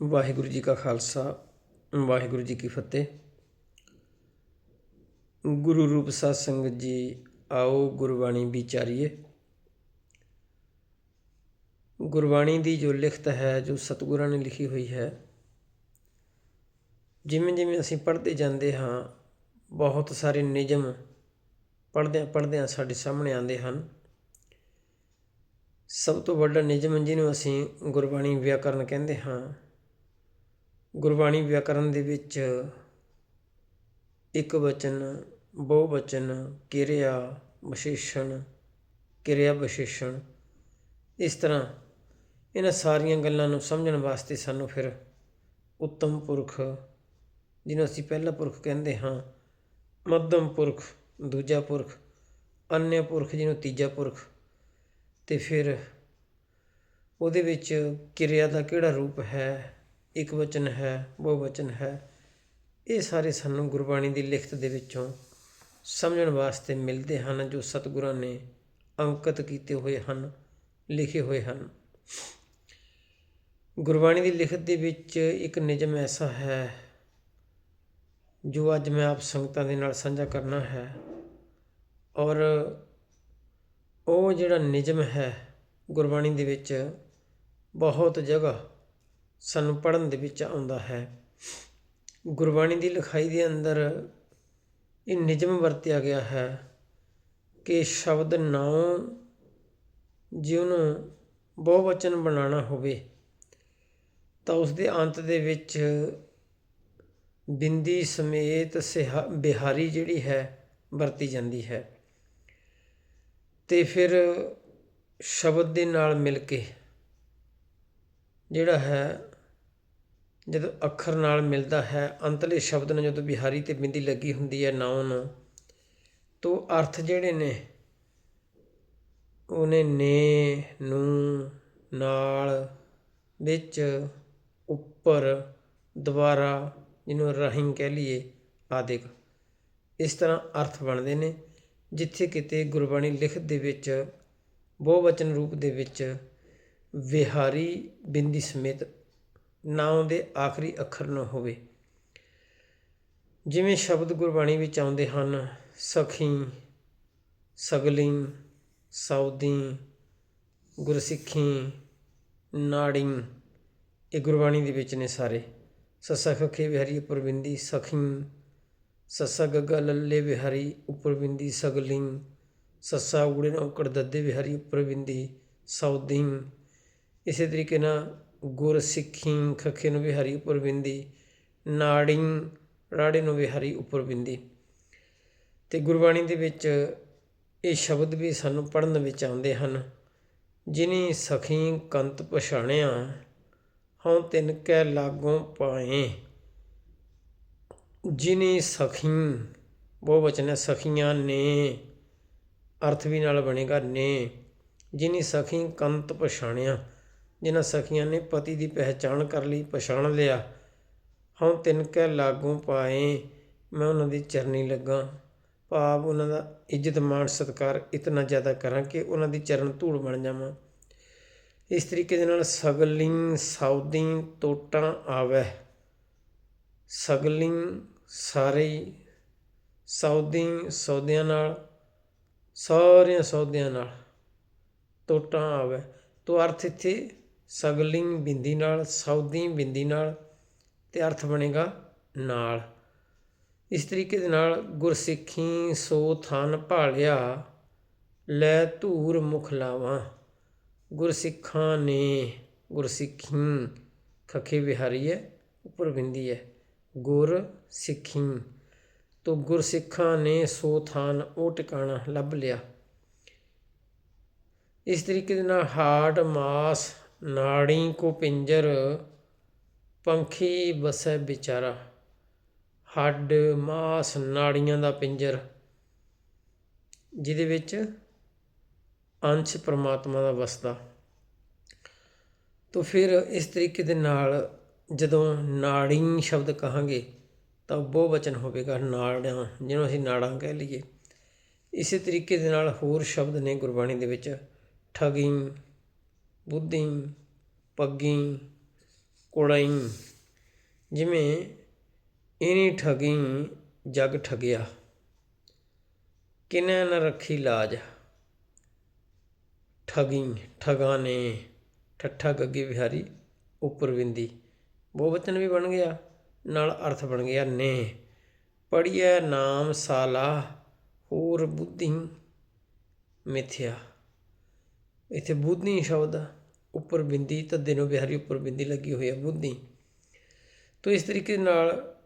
ਵਾਹਿਗੁਰੂ ਜੀ ਕਾ ਖਾਲਸਾ, ਵਾਹਿਗੁਰੂ ਜੀ ਕੀ ਫਤਿਹ। ਗੁਰੂ ਰੂਪ ਸਾਧ ਸੰਗਤ ਜੀ, ਆਓ ਗੁਰਬਾਣੀ ਵਿਚਾਰੀਏ। ਗੁਰਬਾਣੀ ਦੀ ਜੋ ਲਿਖਤ ਹੈ, ਜੋ ਸਤਿਗੁਰਾਂ ਨੇ ਲਿਖੀ ਹੋਈ ਹੈ, ਜਿਵੇਂ ਜਿਵੇਂ ਅਸੀਂ ਪੜ੍ਹਦੇ ਜਾਂਦੇ ਹਾਂ, ਬਹੁਤ ਸਾਰੇ ਨਿਯਮ ਪੜ੍ਹਦਿਆਂ ਪੜ੍ਹਦਿਆਂ ਸਾਡੇ ਸਾਹਮਣੇ ਆਉਂਦੇ ਹਨ। ਸਭ ਤੋਂ ਵੱਡਾ ਨਿਯਮ ਜਿਹਨੂੰ ਅਸੀਂ ਗੁਰਬਾਣੀ ਵਿਆਕਰਨ ਕਹਿੰਦੇ ਹਾਂ ਗੁਰਬਾਣੀ ਵਿਆਕਰਨ ਦੇ ਵਿੱਚ ਇੱਕ ਵਚਨ ਬਹੁ ਵਚਨ ਕਿਰਿਆ ਵਿਸ਼ੇਸ਼ਣ ਕਿਰਿਆ ਵਿਸ਼ੇਸ਼ਣ। ਇਸ ਤਰ੍ਹਾਂ ਇਹਨਾਂ ਸਾਰੀਆਂ ਗੱਲਾਂ ਨੂੰ ਸਮਝਣ ਵਾਸਤੇ ਸਾਨੂੰ ਫਿਰ ਉੱਤਮ ਪੁਰਖ, ਜਿਹਨੂੰ ਅਸੀਂ ਪਹਿਲਾ ਪੁਰਖ ਕਹਿੰਦੇ ਹਾਂ, ਮੱਧਮ ਪੁਰਖ, ਦੂਜਾ ਪੁਰਖ ਅਨਿਆ ਪੁਰਖ ਜਿਹਨੂੰ ਤੀਜਾ ਪੁਰਖ, ਤੇ ਫਿਰ ਉਹਦੇ ਵਿੱਚ ਕਿਰਿਆ ਦਾ ਕਿਹੜਾ ਰੂਪ ਹੈ? ਇੱਕ ਵਚਨ ਹੈ, ਬਹੁ ਵਚਨ ਹੈ। ਇਹ ਸਾਰੇ ਸਾਨੂੰ ਗੁਰਬਾਣੀ ਦੀ ਲਿਖਤ ਦੇ ਵਿੱਚੋਂ ਸਮਝਣ ਵਾਸਤੇ ਮਿਲਦੇ ਹਨ, ਜੋ ਸਤਿਗੁਰਾਂ ਨੇ ਅੰਕਿਤ ਕੀਤੇ ਹੋਏ ਹਨ, ਲਿਖੇ ਹੋਏ ਹਨ। ਗੁਰਬਾਣੀ ਦੀ ਲਿਖਤ ਦੇ ਵਿੱਚ ਇੱਕ ਨਿਯਮ ਐਸਾ ਹੈ, ਜੋ ਅੱਜ ਮੈਂ ਆਪ ਸੰਗਤਾਂ ਦੇ ਨਾਲ ਸਾਂਝਾ ਕਰਨਾ ਹੈ। ਔਰ ਉਹ ਜਿਹੜਾ ਨਿਯਮ ਹੈ ਗੁਰਬਾਣੀ ਦੇ ਵਿੱਚ ਬਹੁਤ ਜਗ੍ਹਾ ਸਾਨੂੰ ਪੜ੍ਹਨ ਦੇ ਵਿੱਚ ਆਉਂਦਾ ਹੈ। ਗੁਰਬਾਣੀ ਦੀ ਲਿਖਾਈ ਦੇ ਅੰਦਰ ਇਹ ਨਿਯਮ ਵਰਤਿਆ ਗਿਆ ਹੈ ਕਿ ਸ਼ਬਦ ਨਾਉ ਜੇ ਉਹਨੂੰ ਬਹੁਵਚਨ ਬਣਾਉਣਾ ਹੋਵੇ, ਤਾਂ ਉਸ ਦੇ ਅੰਤ ਦੇ ਵਿੱਚ ਬਿੰਦੀ ਸਮੇਤ ਸਿਹਾ, ਬਿਹਾਰੀ ਜਿਹੜੀ ਹੈ ਵਰਤੀ ਜਾਂਦੀ ਹੈ। ਤੇ ਫਿਰ ਸ਼ਬਦ ਦੇ ਨਾਲ ਮਿਲ ਕੇ ਜਿਹੜਾ ਹੈ ਜਦੋਂ ਅੱਖਰ ਨਾਲ ਮਿਲਦਾ ਹੈ, ਅੰਤਲੇ ਸ਼ਬਦ ਨੂੰ ਜਦੋਂ ਬਿਹਾਰੀ ਤੇ ਬਿੰਦੀ ਲੱਗੀ ਹੁੰਦੀ ਹੈ ਨਾਉਨ ਤੋਂ ਅਰਥ ਜਿਹੜੇ ਨੇ, ਉਹਨੇ ਨੇ, ਨੂੰ, ਨਾਲ, ਵਿੱਚ, ਉੱਪਰ, ਦੁਬਾਰਾ, ਜਿਹਨੂੰ ਰਹੀਮ ਕਹਿ ਲਈਏ ਆਦਿਕ ਇਸ ਤਰ੍ਹਾਂ ਅਰਥ ਬਣਦੇ ਨੇ, ਜਿੱਥੇ ਕਿਤੇ ਗੁਰਬਾਣੀ ਲਿਖਤ ਦੇ ਵਿੱਚ, ਬਹੁਵਚਨ ਰੂਪ ਦੇ ਵਿੱਚ ਵਿਹਾਰੀ ਬਿੰਦੀ ਸਮੇਤ ਨਾਮ ਦੇ ਆਖਰੀ ਅੱਖਰ ਨਾ ਹੋਵੇ। ਜਿਵੇਂ ਸ਼ਬਦ ਗੁਰਬਾਣੀ ਵਿੱਚ ਆਉਂਦੇ ਹਨ, ਸਖੀ, ਸਗਲੀ ਸੌਦੀ ਗੁਰਸਿੱਖੀ, ਨਾੜੀ, ਇਹ ਗੁਰਬਾਣੀ ਦੇ ਵਿੱਚ ਨੇ ਸਾਰੇ। ਸੱਸਾ ਖਖੇ ਵਿਹਾਰੀ ਉੱਪਰ ਬਿੰਦੀ ਸਖੀ ਸੱਸਾ ਗੱਗਾ ਲੱਲੇ ਵਿਹਾਰੀ ਉੱਪਰ ਬਿੰਦੀ ਸਗਲੀ, ਸੱਸਾ ਊੜੇ ਨਾਲ ਉਕੜ ਦੱਦੇ ਵਿਹਾਰੀ ਉੱਪਰ ਬਿੰਦੀ ਸੌਦੀ ਇਸੇ ਤਰੀਕੇ ਨਾਲ ਗੁਰ ਸਿੱਖੀ ਖੱਖੇ ਨੂੰ ਵੀ ਹਰੀ ਉੱਪਰ ਬਿੰਦੀ, ਨਾੜੀ, ਰਾੜੇ ਨੂੰ ਵੀ ਹਰੀ ਉੱਪਰ ਬਿੰਦੀ। ਤੇ ਗੁਰਬਾਣੀ ਦੇ ਵਿੱਚ ਇਹ ਸ਼ਬਦ ਵੀ ਸਾਨੂੰ ਪੜਨ ਵਿੱਚ ਆਉਂਦੇ ਹਨ। ਜਿਨੀ ਸਖੀ ਕੰਤ ਪਛਾਣਿਆ, ਹਉ ਤਿਨ ਕੈ ਲਾਗੋਂ ਪਾਏ। ਜਿਨੀ ਸਖੀ ਉਹ ਬਚਨ ਸਖੀਆਂ ਨੇ, ਅਰਥ ਵੀ ਨਾਲ ਬਣੇਗਾ ਨੇ। ਜਿਨੀ ਸਖੀ ਕੰਤ ਪਛਾਣਿਆ ਜਿਨ੍ਹਾਂ ਸਖੀਆਂ ਨੇ ਪਤੀ ਦੀ ਪਹਿਚਾਣ ਕਰ ਲਈ, ਪਛਾਣ ਲਿਆ। ਹਉ ਤਿਨ ਕੈ ਲਾਗੂ ਪਾਏ, ਮੈਂ ਉਹਨਾਂ ਦੀ ਚਰਨੀ ਲੱਗਾ। ਭਾਵ ਉਹਨਾਂ ਦਾ ਇੱਜ਼ਤ ਮਾਣ ਸਤਕਾਰ ਇਤਨਾ ਜ਼ਿਆਦਾ ਕਰਾਂ ਕਿ ਉਹਨਾਂ ਦੀ ਚਰਨ ਧੂੜ ਬਣ ਜਾਵਾਂ। ਇਸ ਤਰੀਕੇ ਦੇ ਨਾਲ ਸਗਲਿੰਗ ਸੌਦੀ ਟੋਟਾਂ ਆਵੇ। ਸਗਲਿੰਗ ਸਾਰੇ ਸੌਦੀ ਸੌਦਿਆਂ ਨਾਲ, ਸਾਰਿਆਂ ਸੌਦਿਆਂ ਨਾਲ ਟੋਟਾਂ ਆਵੇ। ਤੋ ਅਰਥ ਇੱਥੇ ਸਗਲਿੰਗ ਬਿੰਦੀ ਨਾਲ, ਸੌਦੀ ਬਿੰਦੀ ਨਾਲ ਤੇ ਅਰਥ ਬਣੇਗਾ ਨਾਲ। ਇਸ ਤਰੀਕੇ ਦੇ ਨਾਲ ਗੁਰਸਿੱਖੀ ਸੋ ਥਨ ਭਾਲਿਆ ਲੈ ਧੂਰ ਮੁਖ ਲਾਵਾਂ। ਗੁਰਸਿੱਖਾਂ ਨੇ ਗੁਰਸਿੱਖੀ ਖਖੇ ਵਿਹਾਰੀ ਹੈ ਉੱਪਰ ਬਿੰਦੀ ਹੈ ਗੁਰ ਸਿੱਖੀ ਤੋ ਗੁਰਸਿੱਖਾਂ ਨੇ ਸੋ ਥਾਨ ਉਹ ਟਿਕਾਣਾ ਲੱਭ ਲਿਆ। ਇਸ ਤਰੀਕੇ ਦੇ ਨਾਲ ਹਾਰਡ ਮਾਸ ਨਾੜੀ ਕੋ ਪਿੰਜਰ, ਪੰਖੀ ਬਸੈ ਵਿਚਾਰਾ। ਹੱਡ, ਮਾਸ, ਨਾੜੀਆਂ ਦਾ ਪਿੰਜਰ। ਜਿਹਦੇ ਵਿੱਚ ਅੰਸ਼ ਪ੍ਰਮਾਤਮਾ ਦਾ ਵਸਦਾ। ਤੋਂ ਫਿਰ ਇਸ ਤਰੀਕੇ ਦੇ ਨਾਲ ਜਦੋਂ ਨਾੜੀ ਸ਼ਬਦ ਕਹਾਂਗੇ, ਤਾਂ ਬਹੁ ਵਚਨ ਹੋਵੇਗਾ ਨਾੜਾਂ, ਜਿਹਨੂੰ ਅਸੀਂ ਨਾੜਾਂ ਕਹਿ ਲਈਏ। ਇਸੇ ਤਰੀਕੇ ਦੇ ਨਾਲ ਹੋਰ ਸ਼ਬਦ ਨੇ ਗੁਰਬਾਣੀ ਦੇ ਵਿੱਚ, ਠਗੀ ਬੁੱਧੀ, ਪੱਗੀ ਕੁੜਈ ਜਿਵੇਂ ਇਨੀ ਠਗੀ ਜਗ ਠਗਿਆ। ਕਿਨੈ ਨ ਰੱਖੀ ਲਾਜ? ਠਗੀ ਠਗਾ ਨੇ ਠੱਠਾ ਗੱਗੀ ਵਿਹਾਰੀ, ਉੱਪਰ ਬਿੰਦੀ ਬਹੁਵਚਨ ਵੀ ਬਣ ਗਿਆ, ਨਾਲ ਅਰਥ ਬਣ ਗਿਆ ਨੇ। ਪੜੀਐ ਨਾਮ ਸਾਲਾ, ਹੋਰ ਬੁੱਧੀ ਮਿਥਿਆ। ਇੱਥੇ ਬੁੱਧੀ ਸ਼ਬਦ ਉੱਪਰ ਬਿੰਦੀ ਤੱਦੇ ਨੂੰ ਬਿਹਾਰੀ ਉੱਪਰ ਬਿੰਦੀ ਲੱਗੀ ਹੋਈ ਹੈ ਬੁੱਧੀ ਤੋ ਇਸ ਤਰੀਕੇ ਨਾਲ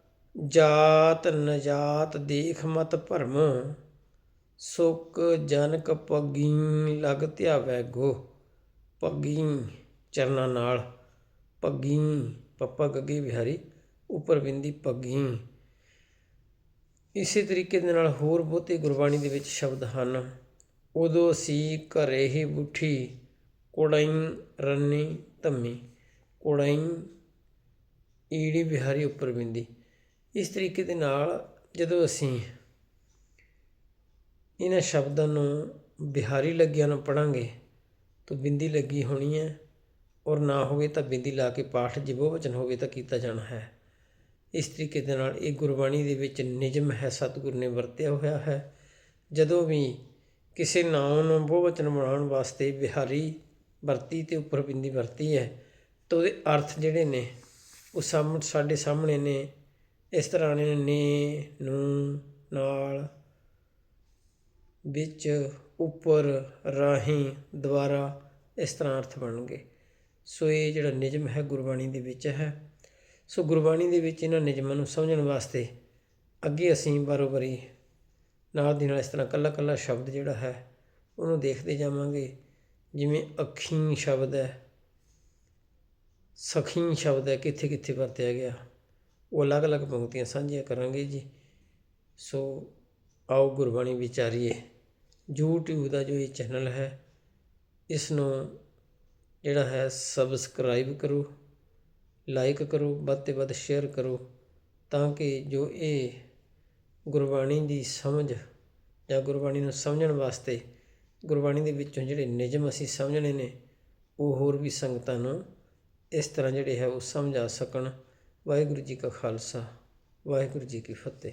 ਜਾਤ, ਨਜਾਤ, ਦੇਖ, ਮਤ, ਭਰਮ ਸੁਕ ਜਨਕ ਪੱਗੀ ਲਗ, ਧਿਆਵੈ ਗੋ ਪੱਗੀ ਚਰਨਾਂ ਨਾਲ ਪੱਗੀ ਪੱਪਾ, ਗੱਗੀ ਵਿਹਾਰੀ ਉੱਪਰ ਬਿੰਦੀ ਪੱਗੀ ਇਸੇ ਤਰੀਕੇ ਦੇ ਨਾਲ ਹੋਰ ਬਹੁਤੇ ਗੁਰਬਾਣੀ ਦੇ ਵਿੱਚ ਸ਼ਬਦ ਹਨ। ਉਦੋਂ ਸੀ ਘਰੇ ਹੀ ਬੁੱਠੀ ਕੁੜਈ ਰੰਨੀ ਧੰਮੀ, ਕੁੜਈ ਈੜੀ ਬਿਹਾਰੀ ਉੱਪਰ ਬਿੰਦੀ। ਇਸ ਤਰੀਕੇ ਦੇ ਨਾਲ ਜਦੋਂ ਅਸੀਂ ਇਹਨਾਂ ਸ਼ਬਦਾਂ ਨੂੰ ਬਿਹਾਰੀ ਲੱਗਿਆ ਨੂੰ ਪੜਾਂਗੇ ਤਾਂ ਬਿੰਦੀ ਲੱਗੀ ਹੋਣੀ ਹੈ ਔਰ ਨਾ ਹੋਵੇ ਤਾਂ ਬਿੰਦੀ ਲਾ ਕੇ ਪਾਠ ਜੇ ਬਹੁਵਚਨ ਹੋਵੇ ਤਾਂ ਕੀਤਾ ਜਾਣਾ ਹੈ। ਇਸ ਤਰੀਕੇ ਦੇ ਨਾਲ ਇਹ ਗੁਰਬਾਣੀ ਦੇ ਵਿੱਚ ਨਿਯਮ ਹੈ, ਸਤਿਗੁਰ ਨੇ ਵਰਤਿਆ ਹੋਇਆ ਹੈ। ਜਦੋਂ ਵੀ ਕਿਸੇ ਨਾਮ ਨੂੰ ਬਹੁਵਚਨ ਬਣਾਉਣ ਵਾਸਤੇ ਬਿਹਾਰੀ ਵਰਤੀ ਅਤੇ ਉੱਪਰ ਬਿੰਦੀ ਵਰਤੀ ਹੈ ਤਾਂ ਉਹਦੇ ਅਰਥ ਜਿਹੜੇ ਨੇ ਉਹ ਸਾਹਮਣੇ ਸਾਡੇ ਸਾਹਮਣੇ ਨੇ। ਇਸ ਤਰ੍ਹਾਂ ਨੇ ਨੇ, ਨੂੰ, ਨਾਲ, ਵਿੱਚ, ਉੱਪਰ, ਰਾਹੀਂ, ਦੁਆਰਾ ਇਸ ਤਰ੍ਹਾਂ ਅਰਥ ਬਣਨਗੇ। ਸੋ ਇਹ ਜਿਹੜਾ ਨਿਯਮ ਹੈ ਗੁਰਬਾਣੀ ਦੇ ਵਿੱਚ ਹੈ। ਸੋ ਗੁਰਬਾਣੀ ਦੇ ਵਿੱਚ ਇਹਨਾਂ ਨਿਯਮਾਂ ਨੂੰ ਸਮਝਣ ਵਾਸਤੇ ਅੱਗੇ ਅਸੀਂ ਬਾਰੋ ਬਾਰੀ ਨਾਲ ਦੀ ਨਾਲ ਇਸ ਤਰ੍ਹਾਂ ਕੱਲਾ ਕੱਲਾ ਸ਼ਬਦ ਜਿਹੜਾ ਹੈ ਉਹਨੂੰ ਦੇਖਦੇ ਜਾਵਾਂਗੇ। ਜਿਵੇਂ ਅੱਖੀਂ ਸ਼ਬਦ ਹੈ, ਸਖੀ ਸ਼ਬਦ ਹੈ, ਕਿੱਥੇ ਕਿੱਥੇ ਵਰਤਿਆ ਗਿਆ। ਉਹ ਅਲੱਗ-ਅਲੱਗ ਪੰਕਤੀਆਂ ਸਾਂਝੀਆਂ ਕਰਾਂਗੇ ਜੀ। ਸੋ ਆਓ ਗੁਰਬਾਣੀ ਵਿਚਾਰੀਏ। YouTube ਦਾ ਜੋ ਇਹ ਚੈਨਲ ਹੈ, ਇਸ ਨੂੰ ਜਿਹੜਾ ਹੈ ਸਬਸਕ੍ਰਾਈਬ ਕਰੋ ਲਾਈਕ ਕਰੋ, ਵੱਧ ਤੋਂ ਵੱਧ ਸ਼ੇਅਰ ਕਰੋ, ਤਾਂ ਕਿ ਜੋ ਇਹ ਗੁਰਬਾਣੀ ਦੀ ਸਮਝ ਜਾਂ ਗੁਰਬਾਣੀ ਨੂੰ ਸਮਝਣ ਵਾਸਤੇ ਗੁਰਬਾਣੀ ਦੇ ਵਿੱਚੋਂ ਜਿਹੜੇ ਨਿਯਮ ਅਸੀਂ ਸਮਝਣੇ ਨੇ, ਉਹ ਹੋਰ ਵੀ ਸੰਗਤਾਂ ਨੂੰ ਇਸ ਤਰ੍ਹਾਂ ਜਿਹੜੇ ਹੈ ਉਹ ਸਮਝਾ ਸਕਣ। ਵਾਹਿਗੁਰੂ ਜੀ ਕਾ ਖਾਲਸਾ, ਵਾਹਿਗੁਰੂ ਜੀ ਕੀ ਫਤਿਹ।